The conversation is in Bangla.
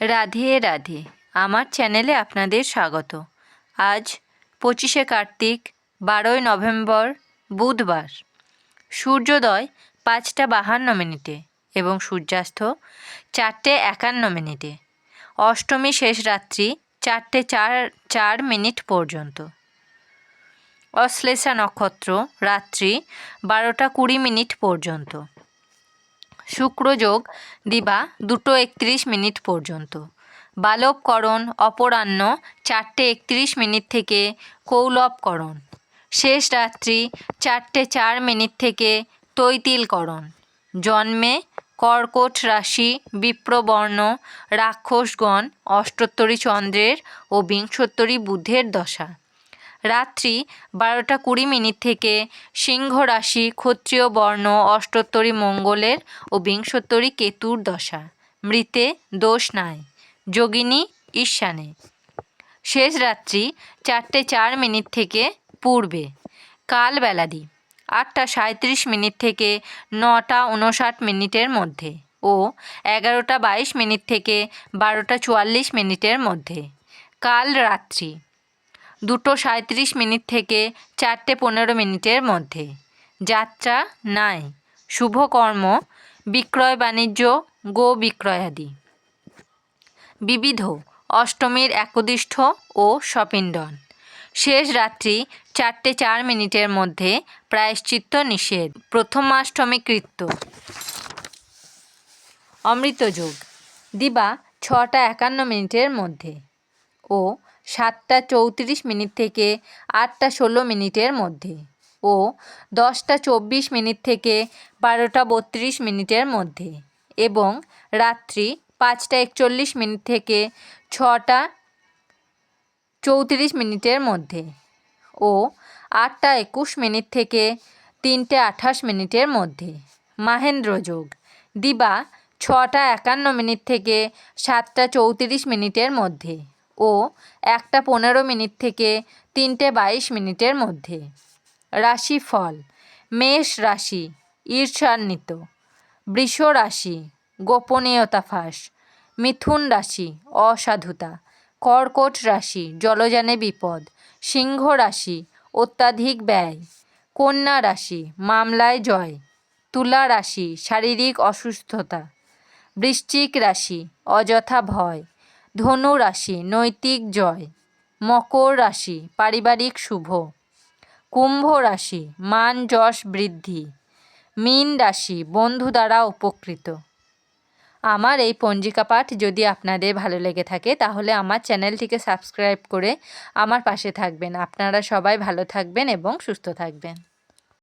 রাধে রাধে। আমার চ্যানেলে আপনাদের স্বাগত। আজ পঁচিশে কার্তিক, বারোই নভেম্বর, বুধবার। সূর্যোদয় পাঁচটা বাহান্ন মিনিটে এবং সূর্যাস্ত চারটে একান্ন মিনিটে। অষ্টমী শেষ রাত্রি চারটে চার চার মিনিট পর্যন্ত। অশ্লেষা নক্ষত্র রাত্রি বারোটা কুড়ি মিনিট পর্যন্ত। শুক্রযোগ দিবা দুটো একত্রিশ মিনিট পর্যন্ত। বালবকরণ অপরাহ্ন চারটে একত্রিশ মিনিট থেকে কৌলবকরণ। শেষ রাত্রি চারটে চার মিনিট থেকে তৈতিলকরণ। জন্মে কর্কট রাশি বিপ্রবর্ণ রাক্ষসগণ অষ্টোত্তরী চন্দ্রের ও বিংশোত্তরী বুধের দশা। রাত্রি বারোটা কুড়ি মিনিট থেকে সিংহ রাশি ক্ষত্রিয় বর্ণ, অষ্টোত্তরী মঙ্গলের ও বিংশোত্তরী কেতুর দশা। মৃতে দোষ নাই। যোগিনী ঈশানে শেষ রাত্রি চারটে চার মিনিট থেকে পূর্বে। কাল বেলাদি আটটা সাঁত্রিশ মিনিট থেকে নটা উনষাট মিনিটের মধ্যে ও এগারোটা বাইশ মিনিট থেকে বারোটা চুয়াল্লিশ মিনিটের মধ্যে। কাল রাত্রি দুটো সাঁত্রিশ মিনিট থেকে চারটে পনেরো মিনিটের মধ্যে। যাত্রা নাই। শুভকর্ম বিক্রয় বাণিজ্য, গো বিক্রয়াদি। বিবিধ, অষ্টমীর একদিষ্ঠ ও সপিণ্ডন শেষ রাত্রি চারটে চার মিনিটের মধ্যে প্রায়শ্চিত্ত নিষেধ। প্রথমাষ্টমী কৃত্য। অমৃতযোগ দিবা ছটা একান্ন মিনিটের মধ্যে। ও সাতটা চৌত্রিশ মিনিট থেকে আটটা ষোলো মিনিটের মধ্যে ও দশটা চব্বিশ মিনিট থেকে বারোটা বত্রিশ মিনিটের মধ্যে এবং রাত্রি পাঁচটা একচল্লিশ মিনিট থেকে ছটা চৌত্রিশ মিনিটের মধ্যে ও আটটা একুশ মিনিট থেকে তিনটে আঠাশ মিনিটের মধ্যে। মাহেন্দ্র যোগ। দিবা ছটা একান্ন মিনিট থেকে সাতটা চৌত্রিশ মিনিটের মধ্যে। ও একটা পনেরো মিনিট থেকে তিনটে বাইশ মিনিটের মধ্যে। রাশিফল, মেষ রাশি, ঈর্ষান্বিত, বৃষ রাশি, গোপনীয়তা ফাঁস, মিথুন রাশি, অসাধুতা, কর্কট রাশি, জলযানে বিপদ, সিংহ রাশি, অত্যাধিক ব্যয়, কন্যা রাশি, মামলায় জয়, তুলা রাশি, শারীরিক অসুস্থতা, বৃশ্চিক রাশি, অযথা ভয়। ধনু রাশি নৈতিক জয়। মকর রাশি, পারিবারিক শুভ। কুম্ভ রাশি, মান যশ বৃদ্ধি। মীন রাশি, বন্ধু দ্বারা উপকৃত। আমার এই পঞ্জিকা পাঠ যদি আপনাদের ভালো লেগে থাকে, তাহলে আমার চ্যানেলটিকে সাবস্ক্রাইব করে আমার পাশে থাকবেন। আপনারা সবাই ভালো থাকবেন এবং সুস্থ থাকবেন।